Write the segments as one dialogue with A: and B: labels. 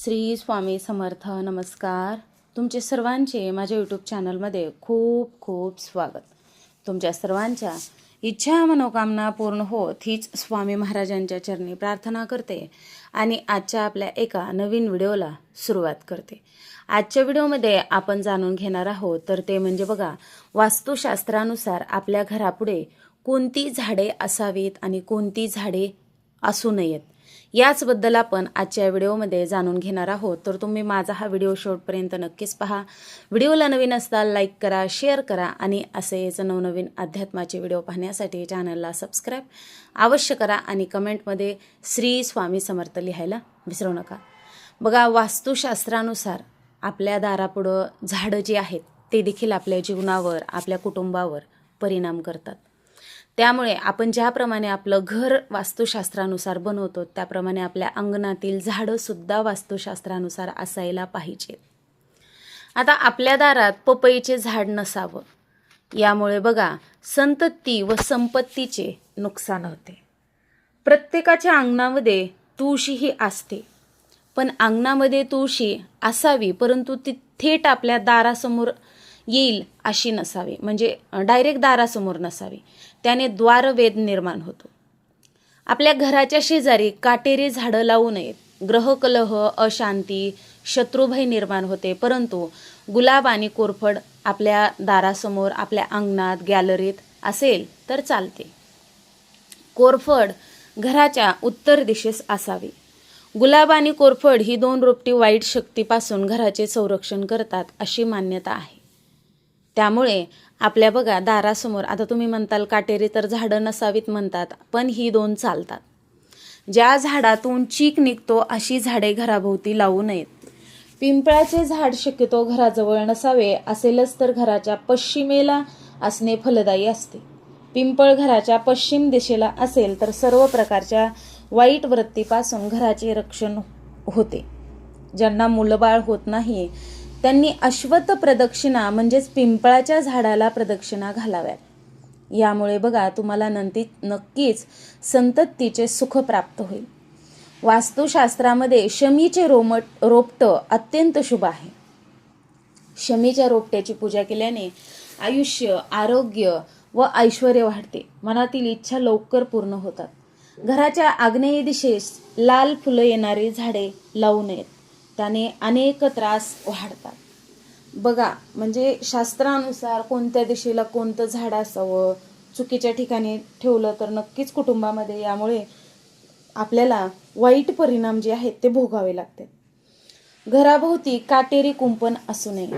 A: श्री स्वामी समर्थ नमस्कार. तुमचे सर्वांचे माझ्या यूट्यूब चॅनलमध्ये खूप खूप स्वागत. तुमच्या सर्वांच्या इच्छा मनोकामना पूर्ण होत हीच स्वामी महाराजांच्या चरणी प्रार्थना करते आणि आजच्या आपल्या एका नवीन व्हिडिओला सुरुवात करते. आजच्या व्हिडिओमध्ये आपण जाणून घेणार आहोत तर ते म्हणजे बघा वास्तुशास्त्रानुसार आपल्या घरापुढे कोणती झाडे असावीत आणि कोणती झाडे असू नयेत. याचबद्दल आपण आजच्या व्हिडिओमध्ये जाणून घेणार आहोत. तर तुम्ही माझा हा व्हिडिओ शेवटपर्यंत नक्कीच पहा. व्हिडिओला नवीन असताल लाईक करा शेअर करा आणि असेच नवनवीन अध्यात्माचे व्हिडिओ पाहण्यासाठी चॅनलला सबस्क्राईब अवश्य करा आणि कमेंटमध्ये श्री स्वामी समर्थ लिहायला विसरू नका. बघा वास्तुशास्त्रानुसार आपल्या दारापुढं झाडं जी आहेत ते देखील आपल्या जीवनावर आपल्या कुटुंबावर परिणाम करतात. त्यामुळे आपण ज्याप्रमाणे आपलं घर वास्तुशास्त्रानुसार बनवतो त्याप्रमाणे आपल्या अंगणातील झाडंसुद्धा वास्तुशास्त्रानुसार असायला पाहिजेत. आता आपल्या दारात पपईचे झाड नसावं यामुळे बघा संतती व संपत्तीचे नुकसान होते. प्रत्येकाच्या अंगणामध्ये तुळशी ही असते पण अंगणामध्ये तुळशी असावी परंतु ती थेट आपल्या दारासमोर येईल अशी नसावी म्हणजे डायरेक्ट दारासमोर नसावी. त्याने द्वारवेद निर्माण होतो. आपल्या घराच्या शेजारी काटेरी झाडं लावू नयेत. ग्रहकलह अशांती शत्रुभय निर्माण होते. परंतु गुलाब आणि कोरफड आपल्या दारासमोर आपल्या अंगणात गॅलरीत असेल तर चालते. कोरफड घराच्या उत्तर दिशेस असावी. गुलाब आणि कोरफड ही दोन रोपटी वाईट शक्तीपासून घराचे संरक्षण करतात अशी मान्यता आहे. त्यामुळे आपल्या बघा दारासमोर आता तुम्ही म्हणताल काटेरी तर झाडं नसावीत म्हणतात पण ही दोन चालतात. ज्या झाडातून चीक निघतो अशी झाडे घराभोवती लावू नयेत. पिंपळाचे झाड शक्यतो घराजवळ नसावे असेलच तर घराच्या पश्चिमेला असणे फलदायी असते. पिंपळ घराच्या पश्चिम दिशेला असेल तर सर्व प्रकारच्या वाईट वृत्तीपासून घराचे रक्षण होते. ज्यांना मुलबाळ होत नाही त्यांनी अश्वत्थ प्रदक्षिणा म्हणजेच पिंपळाच्या झाडाला प्रदक्षिणा घालाव्यात. यामुळे बघा तुम्हाला नंती नक्कीच संततीचे सुख प्राप्त होईल. वास्तुशास्त्रामध्ये शमीचे रोमट रोपटं अत्यंत शुभ आहे. शमीच्या रोपट्याची पूजा केल्याने आयुष्य आरोग्य व ऐश्वर वाढते. मनातील इच्छा लवकर पूर्ण होतात. घराच्या आग्नेय दिशेस लाल फुलं येणारी झाडे लावू नयेत. त्याने अनेक त्रास वाढतात. बघा म्हणजे शास्त्रानुसार कोणत्या दिशेला कोणतं झाड असावं चुकीच्या ठिकाणी ठेवलं तर नक्कीच कुटुंबामध्ये यामुळे आपल्याला वाईट परिणाम जे आहेत ते भोगावे लागतात. घराभोवती काटेरी कुंपण असू नये.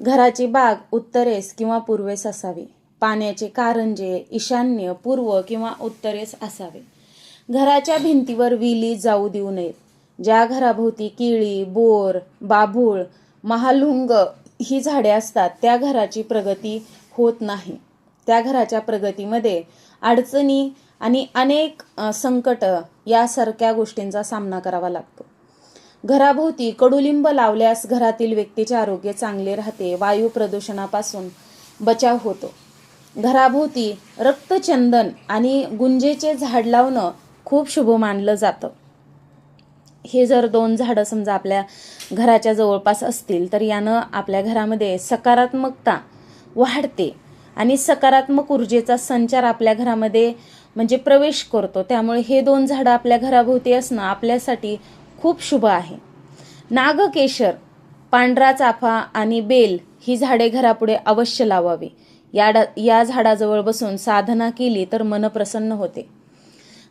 A: घराची बाग उत्तरेस किंवा पूर्वेस असावी. पाण्याचे कारंजे ईशान्य पूर्व किंवा उत्तरेस असावे. घराच्या भिंतीवर विली जाऊ देऊ नयेत. ज्या घराभोवती केळी बोर बाभूळ महालुंग ही झाडे असतात त्या घराची प्रगती होत नाही. त्या घराच्या प्रगतीमध्ये अडचणी आणि अनेक संकट यासारख्या गोष्टींचा सामना करावा लागतो. घराभोवती कडुलिंब लावल्यास घरातील व्यक्तीचे आरोग्य चांगले राहते वायू प्रदूषणापासून बचाव होतो. घराभोवती रक्तचंदन आणि गुंजेचे झाड लावणं खूप शुभ मानलं जातं. हे जर दोन झाडं समजा आपल्या घराच्या जवळपास असतील तर यानं आपल्या घरामध्ये सकारात्मकता वाढते आणि सकारात्मक ऊर्जेचा संचार आपल्या घरामध्ये म्हणजे प्रवेश करतो. त्यामुळे हे दोन झाडं आपल्या घराभोवती असणं आपल्यासाठी खूप शुभ आहे. नागकेशर पांढरा चाफा आणि बेल ही झाडे घरापुढे अवश्य लावावी. या या झाडाजवळ बसून साधना केली तर मन प्रसन्न होते.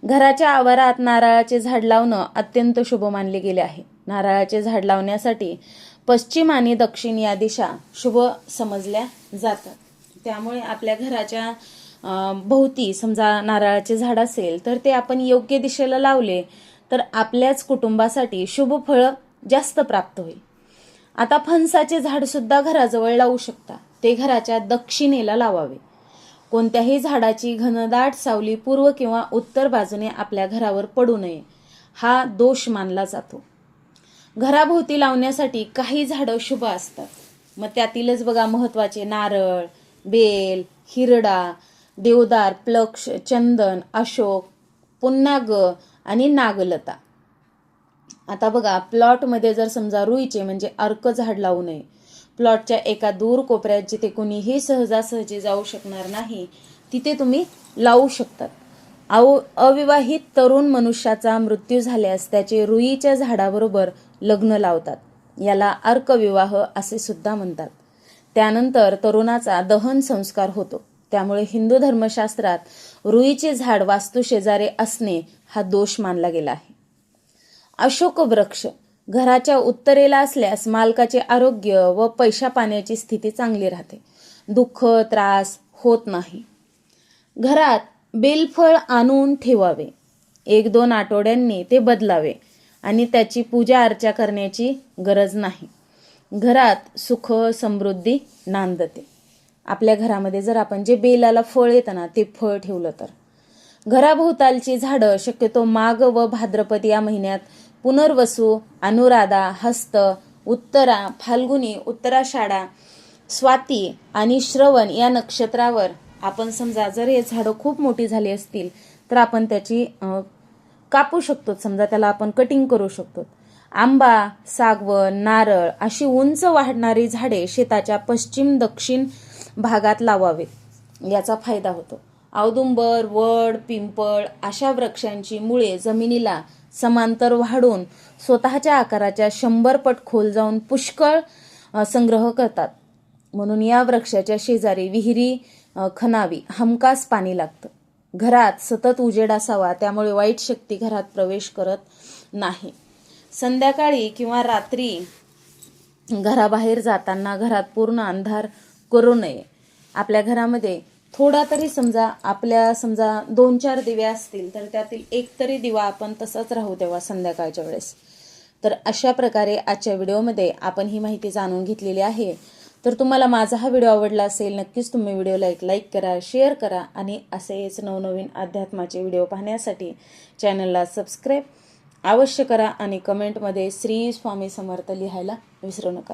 A: घराच्या आवारात नारळाचे झाड लावणं अत्यंत शुभ मानले गेले आहे. नारळाचे झाड लावण्यासाठी पश्चिम आणि दक्षिण या दिशा शुभ समजल्या जातात. त्यामुळे आपल्या घराच्या भोवती समजा नारळाचे झाड असेल तर ते आपण योग्य दिशेला लावले तर आपल्याच कुटुंबासाठी शुभ फळं जास्त प्राप्त होईल. आता फणसाचे झाड सुद्धा घराजवळ लावू शकता. ते घराच्या दक्षिणेला लावावे. कोणत्याही झाडाची घनदाट सावली पूर्व किंवा उत्तर बाजूने आपल्या घरावर पडू नये. हा दोष मानला जातो. घराभोवती लावण्यासाठी काही झाडं शुभ असतात. मग त्यातीलच बघा महत्त्वाचे नारळ बेल हिरडा देवदार प्लक्ष चंदन अशोक पुन्नाग आणि नागलता. आता बघा प्लॉटमध्ये जर समजा रुईचे म्हणजे अर्क झाड लावू नये प्लॉटच्या एका दूर कोपऱ्यात जिथे कुणीही सहजासहजी जाऊ शकणार नाही तिथे तुम्ही लावू शकतात. अव अविवाहित तरुण मनुष्याचा मृत्यू झाल्यास त्याचे रुईच्या झाडाबरोबर लग्न लावतात. याला अर्कविवाह असे सुद्धा म्हणतात. त्यानंतर तरुणाचा दहन संस्कार होतो. त्यामुळे हिंदू धर्मशास्त्रात रुईचे झाड वास्तुशेजारी असणे हा दोष मानला गेला आहे. अशोक वृक्ष घराच्या उत्तरेला असल्यास मालकाचे आरोग्य व पैशा पाण्याची स्थिती चांगली राहते. दुःख त्रास होत नाही. घरात बेलफळ आणून ठेवावे. एक दोन आठवड्यांनी ते बदलावे आणि त्याची पूजा अर्चा करण्याची गरज नाही. घरात सुख समृद्धी नांदते. आपल्या घरामध्ये जर आपण जे बेलाला फळ येतं ना ते फळ ठेवलं तर. घराभोवतालची झाडं शक्यतो माघ व भाद्रपद या महिन्यात पुनर्वसू अनुराधा हस्त उत्तरा फाल्गुनी उत्तराषाढा स्वाती आणि श्रवण या नक्षत्रावर आपण समजा जर हे झाडं खूप मोठी झाली असतील तर आपण त्याची कापू शकतो. समजा त्याला आपण कटिंग करू शकतो. आंबा सागवण नारळ अशी उंच वाढणारी झाडे शेताच्या पश्चिम दक्षिण भागात लावावेत. याचा फायदा होतो. औदुंबर वड पिंपळ अशा वृक्षांची मुळे जमिनीला समांतर वाढून स्वतःच्या आकाराच्या शंभर पट खोल जाऊन पुष्कळ संग्रह करतात. म्हणून या वृक्षाच्या शेजारी विहिरी खणावी हमखास पाणी लागतं. घरात सतत उजेड असावा त्यामुळे वाईट शक्ती घरात प्रवेश करत नाही. संध्याकाळी किंवा रात्री घराबाहेर जाताना घरात पूर्ण अंधार करू नये. आपल्या घरामध्ये थोडा तरी समजा आपल्या समजा दोन चार दिवे असतील तर त्यातील एक तरी दिवा आपण तसाच राहू तेव्हा संध्याकाळच्या वेळेस. तर अशा प्रकारे आजच्या व्हिडिओमध्ये आपण ही माहिती जाणून घेतलेली आहे. तर तुम्हाला माझा हा व्हिडिओ आवडला असेल नक्कीच तुम्ही व्हिडिओला एक लाईक करा शेअर करा आणि असेच नवनवीन अध्यात्माचे व्हिडिओ पाहण्यासाठी चॅनलला सबस्क्राईब अवश्य करा आणि कमेंटमध्ये श्री स्वामी समर्थ लिहायला विसरू नका.